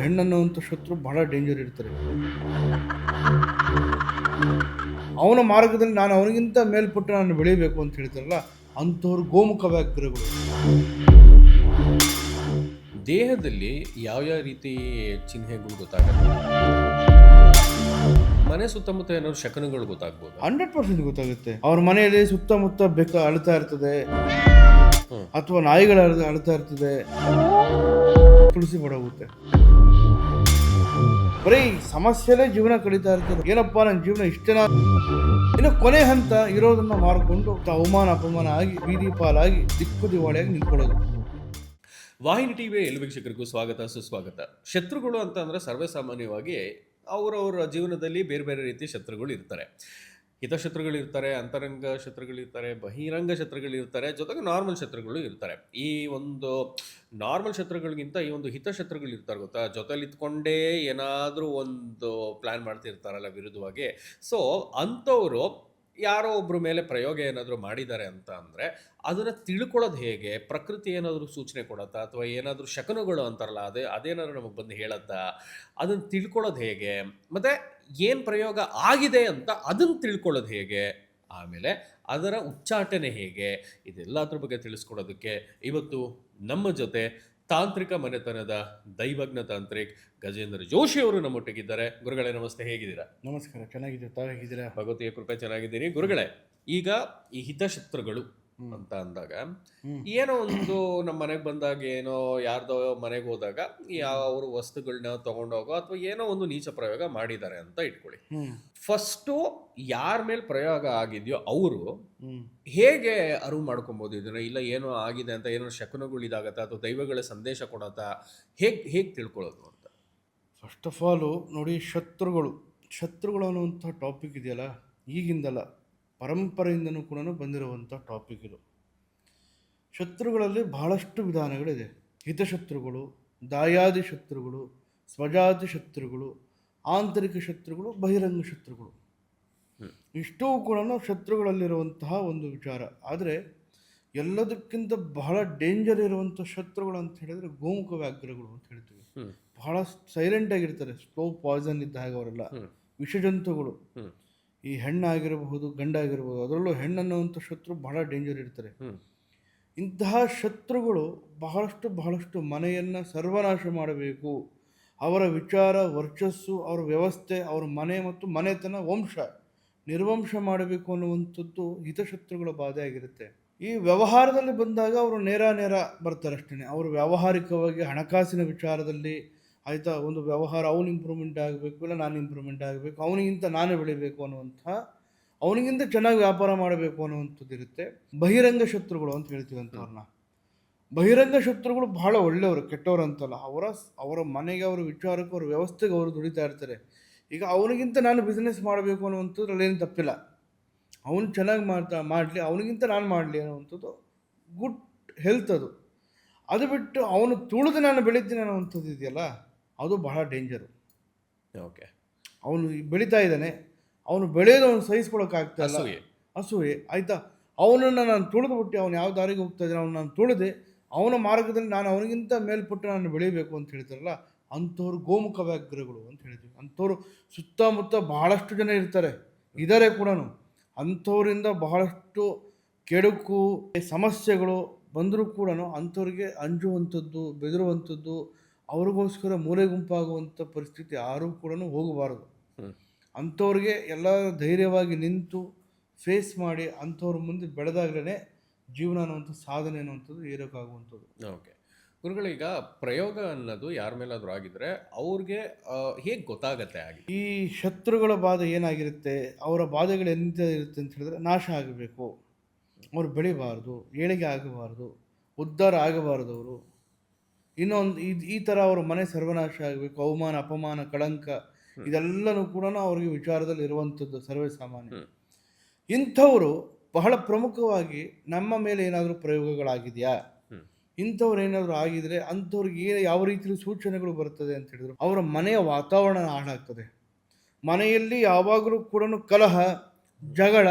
ಹೆಣ್ಣನ್ನುವಂಥ ಶತ್ರು ಬಹಳ ಡೇಂಜರ್ ಇರ್ತಾರೆ ಅವನ ಮಾರ್ಗದಲ್ಲಿ ನಾನು ಅವನಿಗಿಂತ ಮೇಲ್ಪಟ್ಟು ನಾನು ಬೆಳೀಬೇಕು ಅಂತ ಹೇಳ್ತಾರಲ್ಲ ಅಂಥವ್ರು ಗೋಮುಖ ವ್ಯಾಘ್ರಗಳು ದೇಹದಲ್ಲಿ ಯಾವ್ಯಾವ ರೀತಿ ಚಿಹ್ನೆಗಳು ಗೊತ್ತಾಗುತ್ತೆ? ಮನೆ ಸುತ್ತಮುತ್ತ ಏನಾದ್ರು ಶಕನಗಳು ಗೊತ್ತಾಗ್ಬೋದು? ಹಂಡ್ರೆಡ್ ಪರ್ಸೆಂಟ್ ಗೊತ್ತಾಗುತ್ತೆ. ಅವ್ರ ಮನೆಯಲ್ಲಿ ಸುತ್ತಮುತ್ತ ಬೆಕ್ಕ ಅಳ್ತಾ ಇರ್ತದೆ ಅಥವಾ ನಾಯಿಗಳು ಅಳತಾ ಅಳ್ತಾ ಇರ್ತದೆ ತುಳಸಿ ಬಡೋಗುತ್ತೆ ಬರೀ ಸಮಸ್ಯೆಲೇ ಜೀವನ ಕಳೀತಾ ಇರ್ತದೆ ಏನಪ್ಪ ನನ್ನ ಜೀವನ ಇಷ್ಟೇನಾ ಇನ್ನು ಕೊನೆ ಹಂತ ಇರೋದನ್ನ ಮಾರ್ಕೊಂಡು ಅವಮಾನ ಅಪಮಾನ ಆಗಿ, ಬೀದಿ ಪಾಲಾಗಿ, ದಿಕ್ಕು ದಿವಾಳಿಯಾಗಿ ನಿಂತ್ಕೊಳ್ಳೋದು. ವಾಹಿನಿ ಟಿವಿ ಎಲ್ಲ ವೀಕ್ಷಕರಿಗೂ ಸ್ವಾಗತ, ಸುಸ್ವಾಗತ. ಶತ್ರುಗಳು ಅಂತ ಅಂದ್ರೆ ಸರ್ವೇ ಅವರವರ ಜೀವನದಲ್ಲಿ ಬೇರೆ ಬೇರೆ ರೀತಿಯ ಶತ್ರುಗಳು ಇರ್ತಾರೆ. ಹಿತಶತ್ರುಗಳು ಇರ್ತಾರೆ ಅಂತರಂಗ ಶತ್ರುಗಳಿರ್ತಾರೆ, ಬಹಿರಂಗ ಶತ್ರುಗಳಿರ್ತಾರೆ, ಜೊತೆಗೆ ನಾರ್ಮಲ್ ಶತ್ರುಗಳು ಇರ್ತಾರೆ. ಈ ಒಂದು ನಾರ್ಮಲ್ ಶತ್ರುಗಳಿಗಿಂತ ಈ ಒಂದು ಹಿತಶತ್ರುಗಳು ಇರ್ತಾರೆ ಗೊತ್ತಾ? ಜೊತೆಲಿ ಇತ್ಕೊಂಡೇ ಏನಾದರೂ ಒಂದು ಪ್ಲ್ಯಾನ್ ಮಾಡ್ತಿರ್ತಾರಲ್ಲ ವಿರುದ್ಧವಾಗಿ. ಸೊ ಅಂಥವರು ಯಾರೋ ಒಬ್ಬರ ಮೇಲೆ ಪ್ರಯೋಗ ಏನಾದರೂ ಮಾಡಿದ್ದಾರೆ ಅಂತ ಅಂದರೆ, ಅದನ್ನು ತಿಳ್ಕೊಳ್ಳೋದು ಹೇಗೆ? ಪ್ರಕೃತಿ ಏನಾದರೂ ಸೂಚನೆ ಕೊಡತ್ತಾ? ಅಥವಾ ಏನಾದರೂ ಶಕನಗಳು ಅಂತಾರಲ್ಲ, ಅದೇ, ಅದೇನಾದರೂ ನಮಗೆ ಬಂದು ಹೇಳತ್ತಾ? ಅದನ್ನು ತಿಳ್ಕೊಳ್ಳೋದು ಹೇಗೆ? ಮತ್ತು ಏನು ಪ್ರಯೋಗ ಆಗಿದೆ ಅಂತ ಅದನ್ನು ತಿಳ್ಕೊಳ್ಳೋದು ಹೇಗೆ? ಆಮೇಲೆ ಅದರ ಉಚ್ಚಾಟನೆ ಹೇಗೆ? ಇದೆಲ್ಲದ್ರ ಬಗ್ಗೆ ತಿಳಿಸ್ಕೊಡೋದಕ್ಕೆ ಇವತ್ತು ನಮ್ಮ ಜೊತೆ ತಾಂತ್ರಿಕ ಮನೆತನದ ದೈವಜ್ಞ ತಾಂತ್ರಿಕ್ ಗಜೇಂದ್ರ ಜೋಶಿ ಅವರು ನಮ್ಮೊಟ್ಟಿಗಿದ್ದಾರೆ. ಗುರುಗಳೇ ನಮಸ್ತೆ. ಹೇಗಿದ್ದೀರಾ? ನಮಸ್ಕಾರ. ಚೆನ್ನಾಗಿದ್ದೀರಾ? ತಾವು ಹೇಗಿದ್ದೀರಾ? ಭಗವತಿಯ ಕೃಪೆ ಚೆನ್ನಾಗಿದ್ದೀನಿ. ಗುರುಗಳೇ ಈಗ ಈ ಹಿತಶತ್ರುಗಳು. ಅಂತ ಅಂದಾಗ ಏನೋ ಒಂದು ನಮ್ಮ ಮನೆಗೆ ಬಂದಾಗ ಏನೋ ಯಾರ್ದೋ ಮನೆಗೆ ಹೋದಾಗ ಯಾವ ಅವರು ವಸ್ತುಗಳನ್ನ ತಗೊಂಡೋಗೋ ಅಥವಾ ಏನೋ ಒಂದು ನೀಚ ಪ್ರಯೋಗ ಮಾಡಿದ್ದಾರೆ ಅಂತ ಇಟ್ಕೊಳ್ಳಿ. ಫಸ್ಟು ಯಾರ ಮೇಲೆ ಪ್ರಯೋಗ ಆಗಿದೆಯೋ ಅವರು ಹೇಗೆ ಅರಿವು ಮಾಡ್ಕೊಬೋದು ಇದನ್ನ? ಇಲ್ಲ ಏನೋ ಆಗಿದೆ ಅಂತ ಏನೋ ಶಕನಗಳು ಇದಾಗತ್ತಾ ಅಥವಾ ದೈವಗಳ ಸಂದೇಶ ಕೊಡತ್ತಾ? ಹೇಗೆ ಹೇಗೆ ತಿಳ್ಕೊಳ್ಳೋದು ಅಂತ? ಫಸ್ಟ್ ಆಫ್ ಆಲು ನೋಡಿ ಶತ್ರುಗಳು ಶತ್ರುಗಳು ಅನ್ನುವಂಥ ಟಾಪಿಕ್ ಇದೆಯಲ್ಲ ಈಗಿಂದಲ್ಲ. ಪರಂಪರೆಯಿಂದನೂ ಕೂಡ ಬಂದಿರುವಂಥ ಟಾಪಿಕ್ ಇದು. ಶತ್ರುಗಳಲ್ಲಿ ಬಹಳಷ್ಟು ವಿಧಾನಗಳಿದೆ. ಹಿತಶತ್ರುಗಳು ದಾಯಾದಿ ಶತ್ರುಗಳು ಸ್ವಜಾತಿ ಶತ್ರುಗಳು ಆಂತರಿಕ ಶತ್ರುಗಳು ಬಹಿರಂಗ ಶತ್ರುಗಳು. ಇಷ್ಟೂ ಕೂಡ ಶತ್ರುಗಳಲ್ಲಿರುವಂತಹ ಒಂದು ವಿಚಾರ. ಆದರೆ ಎಲ್ಲದಕ್ಕಿಂತ ಬಹಳ ಡೇಂಜರ್ ಇರುವಂಥ ಶತ್ರುಗಳು ಅಂತ ಹೇಳಿದರೆ ಗೋಮುಖ ವ್ಯಾಘ್ರಗಳು ಅಂತ ಹೇಳ್ತೀವಿ. ಬಹಳ ಸೈಲೆಂಟ್ ಆಗಿರ್ತಾರೆ. ಸ್ಲೋ ಪಾಯ್ಸನ್ ಇದ್ದ ಹಾಗೆ ಅವರೆಲ್ಲ. ವಿಷಜಂತುಗಳು. ಈ ಹೆಣ್ಣಾಗಿರಬಹುದು ಗಂಡಾಗಿರಬಹುದು ಅದರಲ್ಲೂ ಹೆಣ್ಣನ್ನುವಂಥ ಶತ್ರು ಬಹಳ ಡೇಂಜರ್ ಇರ್ತಾರೆ ಇಂತಹ ಶತ್ರುಗಳು ಬಹಳಷ್ಟು ಬಹಳಷ್ಟು ಮನೆಯನ್ನು ಸರ್ವನಾಶ ಮಾಡಬೇಕು. ಅವರ ವಿಚಾರ ವರ್ಚಸ್ಸು ಅವರ ವ್ಯವಸ್ಥೆ ಅವರ ಮನೆ ಮತ್ತು ಮನೆತನ ವಂಶ ನಿರ್ವಂಶ ಮಾಡಬೇಕು ಅನ್ನುವಂಥದ್ದು ಹಿತಶತ್ರುಗಳ ಬಾಧೆ ಆಗಿರುತ್ತೆ. ಈ ವ್ಯವಹಾರದಲ್ಲಿ ಬಂದಾಗ ಅವರು ನೇರ ನೇರ ಬರ್ತಾರೆ ಅಷ್ಟೇ ಅವರು ವ್ಯಾವಹಾರಿಕವಾಗಿ ಹಣಕಾಸಿನ ವಿಚಾರದಲ್ಲಿ ಆಯಿತಾ? ಒಂದು ವ್ಯವಹಾರ, ಅವನು ಇಂಪ್ರೂವ್ಮೆಂಟ್ ಆಗಬೇಕು ಇಲ್ಲ ನಾನು ಇಂಪ್ರೂವ್ಮೆಂಟ್ ಆಗಬೇಕು, ಅವನಿಗಿಂತ ನಾನೇ ಬೆಳಿಬೇಕು ಅನ್ನುವಂಥ, ಅವನಿಗಿಂತ ಚೆನ್ನಾಗಿ ವ್ಯಾಪಾರ ಮಾಡಬೇಕು ಅನ್ನುವಂಥದ್ದು ಇರುತ್ತೆ. ಬಹಿರಂಗ ಶತ್ರುಗಳು ಅಂತ ಹೇಳ್ತೀವಿ ಅಂಥವ್ರನ್ನ ಬಹಿರಂಗ ಶತ್ರುಗಳು ಬಹಳ ಒಳ್ಳೆಯವರು, ಕೆಟ್ಟವರು ಅಂತಲ್ಲ. ಅವರ ಅವರ ಮನೆಗೆ, ಅವರ ವಿಚಾರಕ್ಕೆ, ಅವರ ವ್ಯವಸ್ಥೆಗೆ ಅವರು ದುಡಿತಾ ಇರ್ತಾರೆ. ಈಗ ಅವನಿಗಿಂತ ನಾನು ಬಿಸ್ನೆಸ್ ಮಾಡಬೇಕು ಅನ್ನುವಂಥದ್ರಲ್ಲಿ ಏನು ತಪ್ಪಿಲ್ಲ. ಅವನು ಚೆನ್ನಾಗಿ ಮಾಡ್ತಾ, ಮಾಡಲಿ, ಅವನಿಗಿಂತ ನಾನು ಮಾಡಲಿ ಅನ್ನುವಂಥದ್ದು ಗುಡ್ ಹೆಲ್ತ್ ಅದು. ಅದು ಬಿಟ್ಟು ಅವನು ತುಳಿದು ನಾನು ಬೆಳಿತೀನಿ ಅನ್ನುವಂಥದ್ದು ಇದೆಯಲ್ಲ? ಅದು ಬಹಳ ಡೇಂಜರು ಓಕೆ ಅವನು ಬೆಳೀತಾ ಇದ್ದಾನೆ. ಅವನು ಬೆಳೆಯೋದು ಅವನು ಸಹಿಸ್ಕೊಳಕ್ಕಾಗ್ತಾ ಇಲ್ಲ. ಅಸೂಯೆ. ಅಸೂಯೆ. ಆಯಿತಾ? ಅವನನ್ನು ನಾನು ತುಳಿದು ಬಿಟ್ಟು ಅವನು ಯಾವ ದಾರಿಗೆ ಹೋಗ್ತಾ ಇದ್ದಾನೆ ಅವನು ನಾನು ತುಳಿದೆ. ಅವನ ಮಾರ್ಗದಲ್ಲಿ ನಾನು ಅವನಿಗಿಂತ ಮೇಲ್ಪಟ್ಟು ನಾನು ಬೆಳಿಬೇಕು ಅಂತ ಹೇಳ್ತಾರಲ್ಲ ಅಂಥವ್ರು ಗೋಮುಖ ವ್ಯಾಘ್ರಗಳು ಅಂತ ಹೇಳ್ತೀವಿ ಅಂಥವ್ರು ಸುತ್ತಮುತ್ತ ಬಹಳಷ್ಟು ಜನ ಇರ್ತಾರೆ. ಇದ್ದಾರೆ ಕೂಡ ಅಂಥವರಿಂದ ಬಹಳಷ್ಟು ಕೆಡುಕು ಸಮಸ್ಯೆಗಳು ಬಂದರೂ ಕೂಡ ಅಂಥವ್ರಿಗೆ ಅಂಜುವಂಥದ್ದು ಬೆದರುವಂಥದ್ದು ಅವ್ರಿಗೋಸ್ಕರ ಮೂಲೆ ಗುಂಪಾಗುವಂಥ ಪರಿಸ್ಥಿತಿ ಯಾರೂ ಕೂಡ ಹೋಗಬಾರದು. ಅಂಥವ್ರಿಗೆ ಎಲ್ಲ ಧೈರ್ಯವಾಗಿ ನಿಂತು ಫೇಸ್ ಮಾಡಿ ಅಂಥವ್ರ ಮುಂದೆ ಬೆಳೆದಾಗಲೇ ಜೀವನ ಅನ್ನುವಂಥ ಸಾಧನೆ ಅನ್ನುವಂಥದ್ದು ಏರೋಕ್ಕಾಗುವಂಥದ್ದು. ಓಕೆ. ಗುರುಗಳೀಗ ಪ್ರಯೋಗ ಅನ್ನೋದು ಯಾರ ಮೇಲಾದರೂ ಆಗಿದ್ರೆ ಅವ್ರಿಗೆ ಹೇಗೆ ಗೊತ್ತಾಗತ್ತೆ ಆಗಿ ಈ ಶತ್ರುಗಳ ಬಾಧೆ ಏನಾಗಿರುತ್ತೆ ಅವರ ಬಾಧೆಗಳು ಎಂತ ಇರುತ್ತೆ ಅಂತ ಹೇಳಿದ್ರೆ ನಾಶ ಆಗಬೇಕು. ಅವರು ಬೆಳಿಬಾರ್ದು ಏಳಿಗೆ ಆಗಬಾರ್ದು ಉದ್ಧಾರ ಆಗಬಾರ್ದು ಅವರು. ಇನ್ನೊಂದು ಇದು ಈ ಥರ ಅವ್ರ ಮನೆ ಸರ್ವನಾಶ ಆಗಬೇಕು ಅವಮಾನ ಅಪಮಾನ ಕಳಂಕ ಇದೆಲ್ಲನೂ ಕೂಡ ಅವ್ರಿಗೆ ವಿಚಾರದಲ್ಲಿ ಇರುವಂಥದ್ದು ಸರ್ವೇ ಸಾಮಾನ್ಯ. ಇಂಥವರು ಬಹಳ ಪ್ರಮುಖವಾಗಿ ನಮ್ಮ ಮೇಲೆ ಏನಾದರೂ ಪ್ರಯೋಗಗಳಾಗಿದೆಯಾ. ಇಂಥವ್ರು ಏನಾದರೂ ಆಗಿದ್ರೆ ಅಂಥವ್ರಿಗೆ ಏನು ಯಾವ ರೀತಿಯ ಸೂಚನೆಗಳು ಬರ್ತದೆ ಅಂತ ಹೇಳಿದ್ರು. ಅವರ ಮನೆಯ ವಾತಾವರಣ ಹಾಳಾಗ್ತದೆ. ಮನೆಯಲ್ಲಿ ಯಾವಾಗಲೂ ಕೂಡ ಕಲಹ ಜಗಳ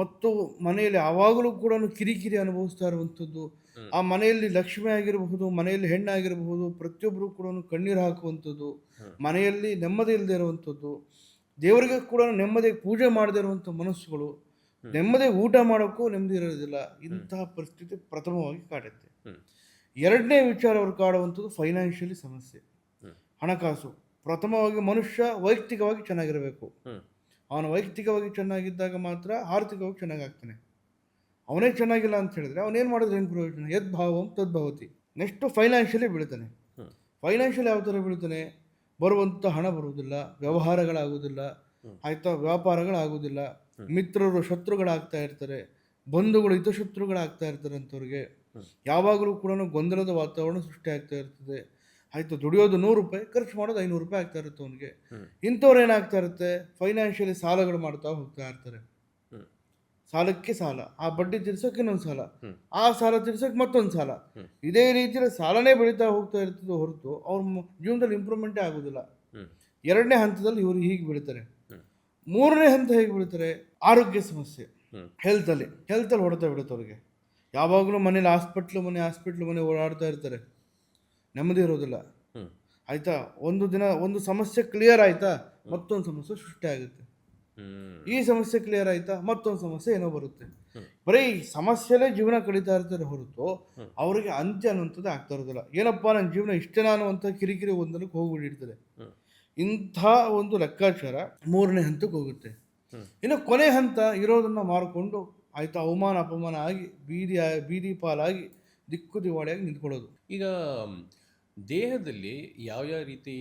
ಮತ್ತು ಮನೆಯಲ್ಲಿ ಯಾವಾಗಲೂ ಕೂಡ ಕಿರಿಕಿರಿ ಅನುಭವಿಸ್ತಾ ಇರುವಂಥದ್ದು. ಆ ಮನೆಯಲ್ಲಿ ಲಕ್ಷ್ಮಿ ಆಗಿರಬಹುದು ಮನೆಯಲ್ಲಿ ಹೆಣ್ಣಾಗಿರಬಹುದು ಪ್ರತಿಯೊಬ್ಬರು ಕೂಡ ಕಣ್ಣೀರು ಹಾಕುವಂಥದ್ದು ಮನೆಯಲ್ಲಿ ನೆಮ್ಮದಿ ಇಲ್ಲದೆ ಇರುವಂಥದ್ದು ದೇವರಿಗೆ ಕೂಡ ನೆಮ್ಮದಿ ಪೂಜೆ ಮಾಡದೇ ಇರುವಂಥ ಮನಸ್ಸುಗಳು ನೆಮ್ಮದಿ ಊಟ ಮಾಡೋಕ್ಕೂ ನೆಮ್ಮದಿ ಇರೋದಿಲ್ಲ. ಇಂತಹ ಪರಿಸ್ಥಿತಿ ಪ್ರಥಮವಾಗಿ ಕಾಡುತ್ತೆ ಎರಡನೇ ವಿಚಾರ ಅವರು ಕಾಡುವಂಥದ್ದು ಫೈನಾನ್ಷಿಯಲಿ ಸಮಸ್ಯೆ. ಹಣಕಾಸು. ಪ್ರಥಮವಾಗಿ ಮನುಷ್ಯ ವೈಯಕ್ತಿಕವಾಗಿ ಚೆನ್ನಾಗಿರಬೇಕು. ಅವನು ವೈಯಕ್ತಿಕವಾಗಿ ಚೆನ್ನಾಗಿದ್ದಾಗ ಮಾತ್ರ ಆರ್ಥಿಕವಾಗಿ ಚೆನ್ನಾಗಾಗ್ತಾನೆ. ಅವನೇ ಚೆನ್ನಾಗಿಲ್ಲ ಅಂತ ಹೇಳಿದ್ರೆ ಅವನೇನು ಮಾಡಿದ್ರೆ ಏನು ಪ್ರಯೋಜನ? ಯದ್ ಭಾವಂ ತದ್ಭವತಿ ನೆಕ್ಸ್ಟು ಫೈನಾನ್ಷಿಯಲಿ ಬೀಳ್ತಾನೆ. ಫೈನಾನ್ಷಿಯಲ್ ಯಾವ ಥರ ಬೀಳ್ತಾನೆ? ಬರುವಂಥ ಹಣ ಬರುವುದಿಲ್ಲ ವ್ಯವಹಾರಗಳಾಗುವುದಿಲ್ಲ ಆಯಿತಾ ವ್ಯಾಪಾರಗಳಾಗುವುದಿಲ್ಲ. ಮಿತ್ರರು ಶತ್ರುಗಳಾಗ್ತಾ ಇರ್ತಾರೆ ಬಂಧುಗಳು ಹಿತಶತ್ರುಗಳಾಗ್ತಾ ಇರ್ತಾರೆ ಅಂಥವ್ರಿಗೆ ಯಾವಾಗಲೂ ಕೂಡ ಗೊಂದಲದ ವಾತಾವರಣ ಸೃಷ್ಟಿ ಆಗ್ತಾ ಇರ್ತದೆ. ಆಯಿತು ದುಡಿಯೋದು ನೂರು ರೂಪಾಯಿ ಖರ್ಚು ಮಾಡೋದು ಐನೂರು ರೂಪಾಯಿ ಆಗ್ತಾ ಇರುತ್ತೆ ಅವನಿಗೆ. ಇಂಥವ್ರು ಏನಾಗ್ತಾ ಇರುತ್ತೆ? ಫೈನಾನ್ಷಿಯಲಿ ಸಾಲಗಳು ಮಾಡ್ತಾ ಹೋಗ್ತಾ ಇರ್ತಾರೆ. ಸಾಲಕ್ಕೆ ಸಾಲ ಆ ಬಡ್ಡಿ ತೀರ್ಸೋಕೆ ಇನ್ನೊಂದು ಸಾಲ ಆ ಸಾಲ ತೀರ್ಸೋಕೆ ಮತ್ತೊಂದು ಸಾಲ. ಇದೇ ರೀತಿಯಲ್ಲಿ ಸಾಲನೇ ಬೆಳೀತಾ ಹೋಗ್ತಾ ಇರ್ತದೆ ಹೊರತು ಅವ್ರ ಜೀವನದಲ್ಲಿ ಇಂಪ್ರೂವ್ಮೆಂಟೇ ಆಗೋದಿಲ್ಲ ಎರಡನೇ ಹಂತದಲ್ಲಿ ಇವರು ಹೀಗೆ ಬೆಳೀತಾರೆ. ಮೂರನೇ ಹಂತ ಹೇಗೆ ಬೆಳೀತಾರೆ? ಆರೋಗ್ಯ ಸಮಸ್ಯೆ. ಹೆಲ್ತಲ್ಲಿ ಹೆಲ್ತಲ್ಲಿ ಹೊಡೆತ ಬಿಡುತ್ತೆ ಅವ್ರಿಗೆ. ಯಾವಾಗಲೂ ಮನೇಲಿ ಹಾಸ್ಪಿಟ್ಲು ಮನೆ ಹಾಸ್ಪಿಟ್ಲ್ ಮನೆ ಓಡಾಡ್ತಾ ಇರ್ತಾರೆ. ನೆಮ್ಮದಿ ಇರೋದಿಲ್ಲ. ಆಯಿತಾ? ಒಂದು ದಿನ ಒಂದು ಸಮಸ್ಯೆ ಕ್ಲಿಯರ್ ಆಯಿತಾ? ಮತ್ತೊಂದು ಸಮಸ್ಯೆ ಸೃಷ್ಟಿ ಆಗುತ್ತೆ. ಈ ಸಮಸ್ಯೆ ಕ್ಲಿಯರ್ ಆಯ್ತಾ? ಮತ್ತೊಂದು ಸಮಸ್ಯೆ ಏನೋ ಬರುತ್ತೆ. ಬರೀ ಸಮಸ್ಯೆಲೆ ಜೀವನ ಕಳೀತಾ ಇರ್ತಾರೆ ಹೊರತು. ಅವರಿಗೆ ಅಂತ್ಯ ಅನ್ನುವಂಥದ್ದು ಆಗ್ತಾ ಇರೋದಿಲ್ಲ. ಏನಪ್ಪ ನನ್ನ ಜೀವನ ಇಷ್ಟೇನಾ ಅನ್ನುವಂಥ ಕಿರಿಕಿರಿ ಒಂದಕ್ಕೆ ಹೋಗ್ಬಿಟ್ಟಿರ್ತದೆ. ಇಂಥ ಒಂದು ಲೆಕ್ಕಾಚಾರ ಮೂರನೇ ಹಂತಕ್ಕೆ ಹೋಗುತ್ತೆ. ಇನ್ನು ಕೊನೆ ಹಂತ ಇರೋದನ್ನು ಮಾರಿಕೊಂಡು ಆಯ್ತಾ ಅವಮಾನ ಅಪಮಾನ ಆಗಿ ಬೀದಿ ಬೀದಿ ಪಾಲಾಗಿ ದಿಕ್ಕು ದಿವಾಳಿಯಾಗಿ ನಿಂತ್ಕೊಳ್ಳೋದು. ಈಗ ಮ್, ಯಾವ ಯಾವ ರೀತಿ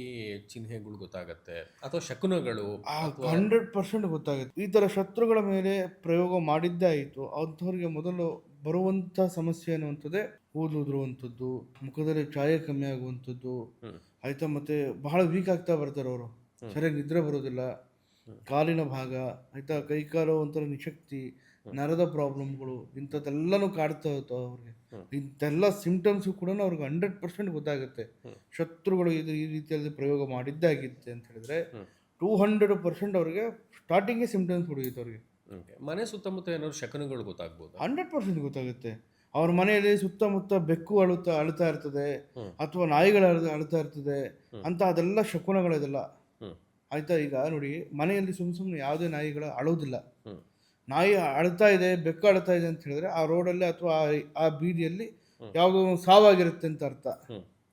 ಚಿಹ್ನೆಗಳು ಗೊತ್ತಾಗತ್ತೆ? ಅಥವಾ ಶಕುನಗಳು ಹಂಡ್ರೆಡ್ ಪರ್ಸೆಂಟ್ ಗೊತ್ತಾಗುತ್ತೆ. ಈ ತರ ಶತ್ರುಗಳ ಮೇಲೆ ಪ್ರಯೋಗ ಮಾಡಿದ್ದೇ ಆಯಿತು. ಅಂಥವ್ರಿಗೆ ಮೊದಲು ಬರುವಂಥ ಸಮಸ್ಯೆ ಅನ್ನುವಂಥದ್ದೇ ಕೂದಲು ಉದುರುವಂಥದ್ದು ಮುಖದಲ್ಲಿ ಛಾಯೆ ಕಮ್ಮಿ ಆಗುವಂಥದ್ದು. ಆಯ್ತಾ ಮತ್ತೆ ಬಹಳ ವೀಕ್ ಆಗ್ತಾ ಬರ್ತಾರೆ ಅವರು. ಸರಿಯಾಗಿ ನಿದ್ರೆ ಬರೋದಿಲ್ಲ. ಕಾಲಿನ ಭಾಗ ಆಯ್ತಾ ಕೈಕಾಲು ಒಂಥರ ನಿಶಕ್ತಿ ನರದ ಪ್ರಾಬ್ಲಮ್ಗಳು ಇಂಥದ್ದೆಲ್ಲನೂ ಕಾಡ್ತಾ ಇತ್ತು ಅವ್ರಿಗೆ. ಇಂಥೆಲ್ಲ ಸಿಂಪ್ಟಮ್ಸ್ ಕೂಡ ಅವ್ರಿಗೆ ಹಂಡ್ರೆಡ್ ಪರ್ಸೆಂಟ್ ಗೊತ್ತಾಗುತ್ತೆ. ಶತ್ರುಗಳು ಇದು ಈ ರೀತಿಯಲ್ಲಿ ಪ್ರಯೋಗ ಮಾಡಿದ್ದೇ ಆಗಿತ್ತೆ ಅಂತ ಹೇಳಿದ್ರೆ. ಟೂ ಹಂಡ್ರೆಡ್ ಪರ್ಸೆಂಟ್ ಅವ್ರಿಗೆ ಸ್ಟಾರ್ಟಿಂಗೇ ಸಿಂಪ್ಟಮ್ಸ್ ಹುಡುಗಿತ್ತು ಅವ್ರಿಗೆ. ಮನೆ ಸುತ್ತಮುತ್ತ ಏನಾದ್ರು ಶಕನಗಳು ಗೊತ್ತಾಗ್ಬೋದು? ಹಂಡ್ರೆಡ್ ಪರ್ಸೆಂಟ್ ಗೊತ್ತಾಗುತ್ತೆ. ಅವ್ರ ಮನೆಯಲ್ಲಿ ಸುತ್ತಮುತ್ತ ಬೆಕ್ಕು ಅಳುತ್ತಾ ಅಳ್ತಾ ಇರ್ತದೆ. ಅಥವಾ ನಾಯಿಗಳು ಅಳತಾ ಇರ್ತದೆ ಅಂತ ಅದೆಲ್ಲ ಶಕುನಗಳಿದೆಲ್ಲ. ಆಯ್ತಾ ಈಗ ನೋಡಿ ಮನೆಯಲ್ಲಿ ಸುಮ್ ಸುಮ್ಮನೆ ಯಾವುದೇ ನಾಯಿಗಳು ಅಳೋದಿಲ್ಲ. ನಾಯಿ ಅಳ್ತಾ ಇದೆ ಬೆಕ್ಕು ಅಳ್ತಾ ಇದೆ ಅಂತ ಹೇಳಿದ್ರೆ ಆ ರೋಡಲ್ಲಿ ಅಥವಾ ಆ- ಬೀದಿಯಲ್ಲಿ. ಯಾವುದೋ ಒಂದು ಸಾವಾಗಿರುತ್ತೆ ಅಂತ ಅರ್ಥ.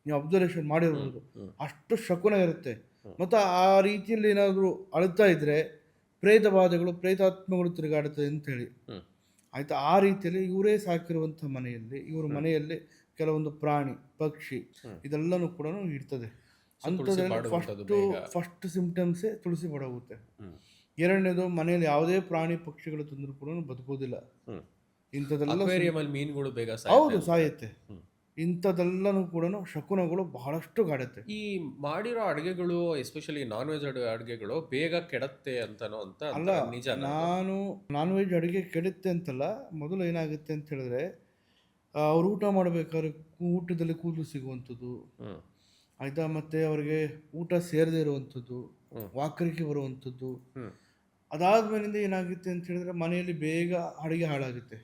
ನೀವು ಅಬ್ಸರ್ವೇಷನ್ ಮಾಡಿರ್ಬೋದು. ಅಷ್ಟು ಶಕುನ ಇರುತ್ತೆ. ಮತ್ತು ಆ ರೀತಿಯಲ್ಲಿ ಏನಾದರೂ ಅಳ್ತಾ ಇದ್ರೆ ಪ್ರೇತ ಬಾಧೆಗಳು ಪ್ರೇತಾತ್ಮಗಳು ತಿರುಗಾಡುತ್ತದೆ ಅಂತೇಳಿ ಆಯಿತಾ? ಆ ರೀತಿಯಲ್ಲಿ ಇವರೇ ಸಾಕಿರುವಂಥ ಮನೆಯಲ್ಲಿ ಇವರ ಮನೆಯಲ್ಲಿ ಕೆಲವೊಂದು ಪ್ರಾಣಿ ಪಕ್ಷಿ. ಇದೆಲ್ಲನೂ ಕೂಡ ಇರ್ತದೆ. ಅಂತ ಅಂಥದ್ರಲ್ಲಿ ಫಸ್ಟು ಫಸ್ಟ್ ಸಿಂಪ್ಟಮ್ಸೇ ತುಳಸಿ ಬಡೋಗುತ್ತೆ. ಎರಡನೇದು ಮನೆಯಲ್ಲಿ ಯಾವುದೇ ಪ್ರಾಣಿ ಪಕ್ಷಿಗಳು ತಂದರೂ ಕೂಡ ಬದುಕೋದಿಲ್ಲ. ಇಂಥದ್ದೆಲ್ಲ ಮೀನುಗಳು ಬೇಗ ಹೌದು ಸಾಯುತ್ತೆ. ಸಾಯುತ್ತೆ ಹ್ಮ್. ಇಂಥದ್ದೆಲ್ಲನೂ ಕೂಡ ಶಕುನಗಳು ಬಹಳಷ್ಟು ಕಾಡುತ್ತೆ ಈ ಮಾಡಿರೋ ಅಡುಗೆಗಳು ಎಸ್ಪೆಷಲಿ ನಾನ್ ವೆಜ್ ಅಡುಗೆಗಳು ಬೇಗ ಕೆಡತ್ತೆ ಅಂತನೋ ಅಂತ ಅಲ್ಲ ನಿಜ ನಾನು ನಾನ್ ವೆಜ್ ಅಡುಗೆ ಕೆಡುತ್ತೆ ಅಂತಲ್ಲ ಮೊದಲು ಏನಾಗುತ್ತೆ ಅಂತ ಹೇಳಿದ್ರೆ ಅವ್ರು ಊಟ ಮಾಡಬೇಕಾದ್ರೆ ಊಟದಲ್ಲಿ ಕೂದಲು ಸಿಗುವಂಥದ್ದು ಆಯಿತಾ ಮತ್ತು ಅವರಿಗೆ ಊಟ ಸೇರದೇ ಇರುವಂಥದ್ದು. ವಾಕರಿಕೆ ಬರುವಂಥದ್ದು ಹ್ಮ್. ಅದಾದ್ಮೇಲಿಂದ ಏನಾಗುತ್ತೆ ಅಂತ ಹೇಳಿದ್ರೆ ಮನೆಯಲ್ಲಿ ಬೇಗ ಅಡುಗೆ ಹಾಳಾಗುತ್ತೆ.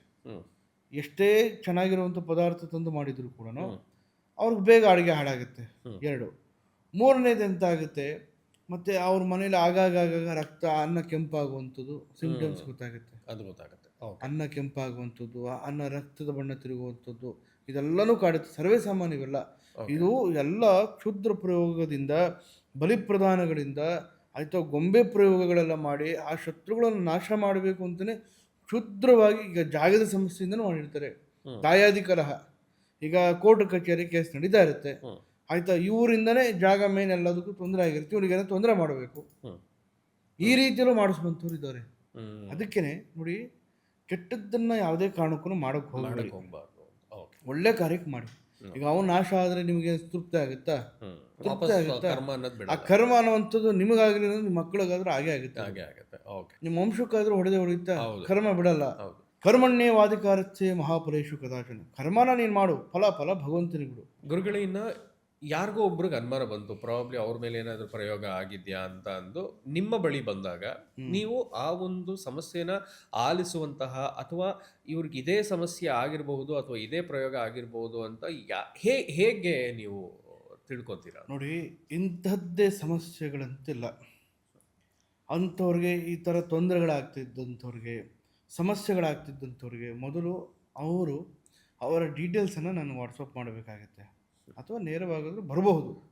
ಎಷ್ಟೇ ಚೆನ್ನಾಗಿರುವಂಥ ಪದಾರ್ಥ ತಂದು ಮಾಡಿದ್ರು ಕೂಡ. ಅವ್ರಿಗೆ ಬೇಗ ಅಡುಗೆ ಹಾಳಾಗುತ್ತೆ. ಎರಡು. ಮೂರನೇದು ಎಂತ ಆಗುತ್ತೆ ಮತ್ತು ಅವ್ರ ಮನೇಲಿ ಆಗಾಗ ಆಗಾಗ ರಕ್ತ ಅನ್ನ ಕೆಂಪಾಗುವಂಥದ್ದು ಸಿಂಪ್ಟಮ್ಸ್ ಗೊತ್ತಾಗುತ್ತೆ. ಅದು ಗೊತ್ತಾಗುತ್ತೆ. ಅನ್ನ ಕೆಂಪಾಗುವಂಥದ್ದು ಆ ಅನ್ನ ರಕ್ತದ ಬಣ್ಣ ತಿರುಗುವಂಥದ್ದು ಇದೆಲ್ಲನೂ ಕಾಡುತ್ತೆ. ಸರ್ವೇ ಸಾಮಾನ್ಯವೆಲ್ಲ. ಇದು ಎಲ್ಲ ಕ್ಷುದ್ರ ಪ್ರಯೋಗದಿಂದ ಬಲಿಪ್ರದಾನಗಳಿಂದ ಆಯ್ತಾ ಗೊಂಬೆ ಪ್ರಯೋಗಗಳೆಲ್ಲ ಮಾಡಿ ಆ ಶತ್ರುಗಳನ್ನು ನಾಶ ಮಾಡಬೇಕು ಅಂತಲೇ ಕ್ಷುದ್ರವಾಗಿ ಈಗ ಜಾಗದ ಸಮಸ್ಯೆಯಿಂದನೂ ಮಾಡಿರ್ತಾರೆ. ದಾಯಾದಿ ಕಲಹ ಈಗ ಕೋರ್ಟ್ ಕಚೇರಿ ಕೇಸ್ ನಡೀತಾ ಇರುತ್ತೆ. ಆಯ್ತಾ ಇವರಿಂದನೇ ಜಾಗ ಮೇನ್ ಎಲ್ಲದಕ್ಕೂ ತೊಂದರೆ ಆಗಿರುತ್ತೆ. ಇವರಿಗೆಲ್ಲ ತೊಂದರೆ ಮಾಡಬೇಕು. ಈ ರೀತಿಯಲ್ಲೂ ಮಾಡಿಸ್ಬಂತವ್ರು ಇದ್ದಾರೆ. ಅದಕ್ಕೇನೆ ನೋಡಿ ಕೆಟ್ಟದ್ದನ್ನು ಯಾವುದೇ ಕಾರಣಕ್ಕೂ ಮಾಡೋಕೆ ಹೋಗಬಾರ್ದು. ಒಳ್ಳೆ ಕಾರ್ಯಕ್ಕೆ ಮಾಡಿ. ಈಗ ಅವನು ನಾಶ ಆದರೆ ನಿಮಗೆ ತೃಪ್ತಿ ಆಗುತ್ತಾ? ತೃಪ್ತಿ ಆಗುತ್ತಾ? ಕರ್ಮ ಅನ್ನೋದು ಆ ಕರ್ಮ ಅನ್ನುವಂಥದ್ದು ನಿಮಗಾಗಲಿ ನಿಮ್ಮ ಮಕ್ಕಳಿಗಾದ್ರೂ ಹಾಗೆ ಆಗುತ್ತೆ. ಹಾಗೆ ಆಗುತ್ತೆ. ಓಕೆ ನಿಮ್ಮ ವಂಶಕ್ಕಾದ್ರೂ ಹೊಡೆದೇ ಹೊಡೆಯುತ್ತಾ? ಕರ್ಮ ಬಿಡಲ್ಲ. ಹೌದು. ಕರ್ಮಣ್ಯೇ ವಾದಿಕಾರಚ್ಚೆ ಮಹಾಫಲೇಶು ಕದಾಚನ. ಕರ್ಮನ ನೀನು ಮಾಡು. ಫಲ ಫಲ ಭಗವಂತನಿಗೆ ಬಿಡು. ಗುರುಗಳೇ ಇನ್ನ ಯಾರಿಗೋ ಒಬ್ರಿಗೆ ಅನುಮಾನ ಬಂತು ಪ್ರಾಬ್ಲಿ ಅವ್ರ ಮೇಲೆ ಏನಾದರೂ ಪ್ರಯೋಗ ಆಗಿದೆಯಾ ಅಂತ ಅಂದು ನಿಮ್ಮ ಬಳಿ ಬಂದಾಗ ನೀವು ಆ ಒಂದು ಸಮಸ್ಯೆನ ಆಲಿಸುವಂತಹ ಅಥವಾ ಇವ್ರಿಗೆ ಇದೇ ಸಮಸ್ಯೆ ಆಗಿರಬಹುದು ಅಥವಾ ಇದೇ ಪ್ರಯೋಗ ಆಗಿರಬಹುದು ಅಂತ ಯಾ ಹೇ ಹೇಗೆ ನೀವು ತಿಳ್ಕೊತೀರಾ? ನೋಡಿ ಇಂಥದ್ದೇ ಸಮಸ್ಯೆಗಳಂತಿಲ್ಲ. ಅಂಥವ್ರಿಗೆ ಈ ಥರ ತೊಂದರೆಗಳಾಗ್ತಿದ್ದಂಥವ್ರಿಗೆ ಸಮಸ್ಯೆಗಳಾಗ್ತಿದ್ದಂಥವ್ರಿಗೆ ಮೊದಲು ಅವರು ಅವರ ಡೀಟೇಲ್ಸನ್ನು ನಾನು ವಾಟ್ಸಪ್ ಮಾಡಬೇಕಾಗತ್ತೆ. ಅಥವಾ ನೇರವಾಗಾದರೂ ಬರಬಹುದು.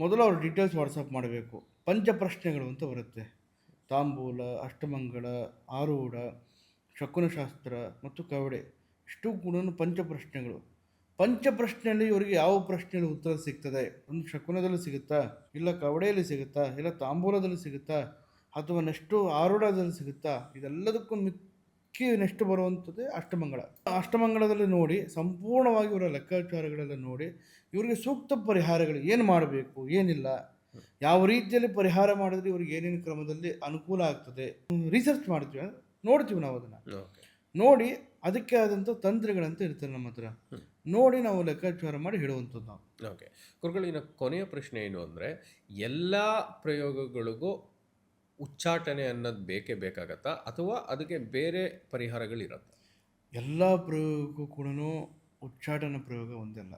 ಮೊದಲು ಅವ್ರ ಡೀಟೇಲ್ಸ್ ವಾಟ್ಸಪ್ ಮಾಡಬೇಕು. ಪಂಚ ಪ್ರಶ್ನೆಗಳು ಅಂತ ಬರುತ್ತೆ. ತಾಂಬೂಲ ಅಷ್ಟಮಂಗಳ ಆರೂಢ, ಶಕುನಶಾಸ್ತ್ರ ಮತ್ತು ಕವಡೆ. ಇಷ್ಟು ಕೂಡ ಪಂಚ ಪ್ರಶ್ನೆಗಳು ಪಂಚ ಇವರಿಗೆ ಯಾವ ಪ್ರಶ್ನೆಯಲ್ಲಿ ಉತ್ತರ ಸಿಗ್ತದೆ? ಒಂದು ಶಕುನದಲ್ಲಿ ಸಿಗುತ್ತಾ? ಇಲ್ಲ ಕವಡೆಯಲ್ಲಿ ಸಿಗುತ್ತಾ? ಇಲ್ಲ ತಾಂಬೂಲದಲ್ಲಿ ಸಿಗುತ್ತಾ? ಅಥವಾ ನೆಷ್ಟು ಆರೂಢದಲ್ಲಿ ಸಿಗುತ್ತಾ? ಇದೆಲ್ಲದಕ್ಕೂ ಮಿಕ್ಕಿ ನೆಕ್ಸ್ಟ್ ಬರುವಂಥದ್ದೇ ಅಷ್ಟಮಂಗಳ. ಅಷ್ಟಮಂಗಳದಲ್ಲಿ ನೋಡಿ ಸಂಪೂರ್ಣವಾಗಿ ಇವರ ಲೆಕ್ಕಾಚಾರಗಳೆಲ್ಲ ನೋಡಿ ಇವರಿಗೆ ಸೂಕ್ತ ಪರಿಹಾರಗಳು ಏನು ಮಾಡಬೇಕು ಏನಿಲ್ಲ ಯಾವ ರೀತಿಯಲ್ಲಿ ಪರಿಹಾರ ಮಾಡಿದ್ರೆ ಇವ್ರಿಗೆ ಏನೇನು ಕ್ರಮದಲ್ಲಿ ಅನುಕೂಲ ಆಗ್ತದೆ ರಿಸರ್ಚ್ ಮಾಡ್ತೀವಿ ನೋಡ್ತೀವಿ ನಾವು ಅದನ್ನು. ನೋಡಿ ಅದಕ್ಕೆ ಆದಂಥ ತಂತ್ರಗಳಂತ ಇರ್ತದೆ ನಮ್ಮ ಹತ್ರ. ನೋಡಿ ನಾವು ಲೆಕ್ಕಾಚಾರ ಮಾಡಿ ಹೇಳುವಂಥದ್ದು ನಾವು. ಓಕೆ. ಗುರುಗಳಿನ ಕೊನೆಯ ಪ್ರಶ್ನೆ ಏನು ಅಂದರೆ ಎಲ್ಲ ಪ್ರಯೋಗಗಳಿಗೂ ಉಚ್ಚಾಟನೆ ಅನ್ನೋದು ಬೇಕೇ ಬೇಕಾಗತ್ತಾ? ಅಥವಾ ಅದಕ್ಕೆ ಬೇರೆ ಪರಿಹಾರಗಳಿರತ್ತಾ? ಎಲ್ಲ ಪ್ರಯೋಗಕ್ಕೂ ಕೂಡ ಉಚ್ಚಾಟನ ಪ್ರಯೋಗ ಒಂದಲ್ಲ.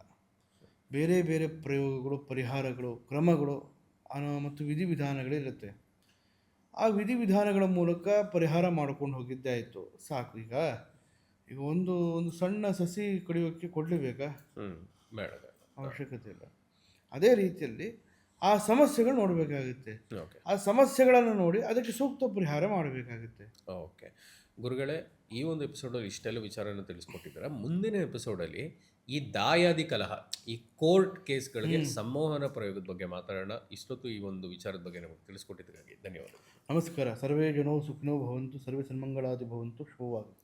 ಬೇರೆ ಬೇರೆ ಪ್ರಯೋಗಗಳು ಪರಿಹಾರಗಳು ಕ್ರಮಗಳು ಅನ- ಮತ್ತು ವಿಧಿವಿಧಾನಗಳಿರುತ್ತೆ. ಆ ವಿಧಿವಿಧಾನಗಳ ಮೂಲಕ ಪರಿಹಾರ ಮಾಡ್ಕೊಂಡು ಹೋಗಿದ್ದೇ ಆಯಿತು. ಸಾಕು ಈಗ ಈಗ ಒಂದು ಒಂದು ಸಣ್ಣ ಸಸಿ ಕಡಿಯೋಕ್ಕೆ ಕೊಡಲೇಬೇಕಾ? ಬೇಡ. ಅವಶ್ಯಕತೆ ಇಲ್ಲ. ಅದೇ ರೀತಿಯಲ್ಲಿ ಆ ಸಮಸ್ಯೆಗಳು ನೋಡಬೇಕಾಗುತ್ತೆ. ಆ ಸಮಸ್ಯೆಗಳನ್ನು ನೋಡಿ ಅದಕ್ಕೆ ಸೂಕ್ತ ಪರಿಹಾರ ಮಾಡಬೇಕಾಗುತ್ತೆ. ಓಕೆ. ಗುರುಗಳೇ ಈ ಒಂದು ಎಪಿಸೋಡಲ್ಲಿ ಇಷ್ಟೆಲ್ಲ ವಿಚಾರನ ತಿಳಿಸ್ಕೊಟ್ಟಿದ್ದಾರೆ. ಮುಂದಿನ ಎಪಿಸೋಡಲ್ಲಿ ಈ ದಾಯಾದಿ ಕಲಹ ಈ ಕೋರ್ಟ್ ಕೇಸ್ಗಳಿಗೆ ಸಂಮೋಹನ ಪ್ರಯೋಗದ ಬಗ್ಗೆ ಮಾತಾಡೋಣ. ಇಷ್ಟೊತ್ತು ಈ ಒಂದು ವಿಚಾರದ ಬಗ್ಗೆ ನಮಗೆ ತಿಳಿಸ್ಕೊಟ್ಟಿದ್ದಕ್ಕಾಗಿ ಧನ್ಯವಾದ. ನಮಸ್ಕಾರ. ಸರ್ವೇ ಜನೋ ಸುಖಿನೋ ಭವಂತು. ಸರ್ವೇ ಸನ್ಮಂಗಳಾದಿ ಭವಂತು. ಶುಭವಾಗಿ